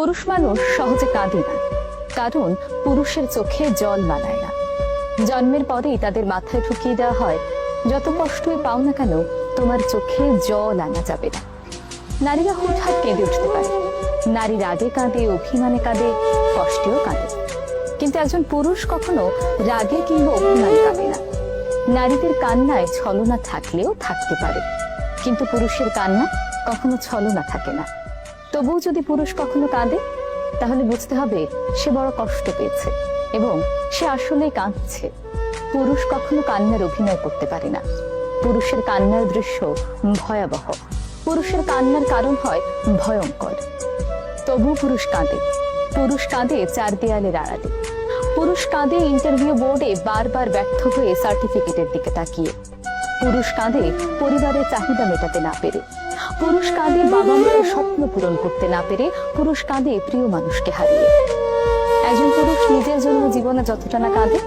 পুরুষ মানুষ সহজে কাঁদে না। কারণ পুরুষের চোখে জল মানায় না। জন্মের পরেই তাদের মাথায় ঢুকিয়ে দেওয়া হয়, যত কষ্টই পাও না কেন, তোমার চোখে জল আনা যাবে না। নারীরা হুটহাট কেঁদে উঠতে পারে। নারী রাগে কাঁদে, অভিমানে কাঁদে, কষ্টেও কাঁদে। কিন্তু একজন পুরুষ কখনো রাগে কিংবা অভিমানে কাঁদে না। নারীদের কান্নায় ছলনা থাকলেও থাকতে পারে। কিন্তু পুরুষের কান্না কখনো ছলনা থাকে না। তবুও যদি পুরুষ কখনো কাঁদে, তাহলে বুঝতে হবে সে বড় কষ্ট পেয়েছে এবং সে আসলেই কাঁদছে। পুরুষ কখনো কান্নার অভিনয় করতে পারে না। পুরুষের কান্নার দৃশ্য ভয়াবহ। পুরুষের কান্নার কারণ হয় ভয়ঙ্কর। তবু পুরুষ কাঁদে। পুরুষ কাঁদে চার দেয়ালের আড়ালে। পুরুষ কাঁদে ইন্টারভিউ বোর্ডে বারবার ব্যর্থ হয়ে সার্টিফিকেটের দিকে তাকিয়ে। পুরুষ কাঁদে পরিবারের চাহিদা মেটাতে না পেরে। পুরুষ কাঁদে বাবা মায়ের স্বপ্ন পূরণ করতে না পেরে পুরুষ কাঁদে প্রিয় মানুষকে হারিয়ে। একজন পুরুষ নিজের জন্য জীবনে যতটা না কাঁদে,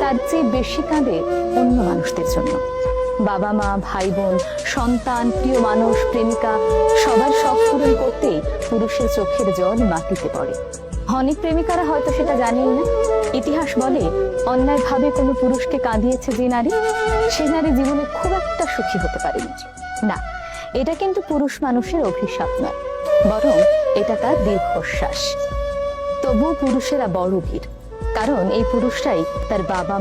তার চেয়ে বেশি কাঁদে অন্য মানুষদের জন্য। বাবা মা, ভাই বোন, সন্তান, প্রিয় মানুষ, প্রেমিকা, সবার শখ পূরণ করতেই পুরুষের চোখের জল মাটিতে পড়ে। অনেক প্রেমিকারা হয়তো সেটা জানেই না। ইতিহাস বলে, অন্যায়ভাবে কোনো পুরুষকে কাঁদিয়েছে যে নারী, সে নারী জীবনে খুব একটা সুখী হতে পারেনি। না এটা কিন্তু পুরুষ মানুষের অভিশাপ নয়, বরং এটা তার দীর্ঘশ্বাস। তবুও পুরুষেরা বড় ভিড় কারণ এই পুরুষটাই তার বাবা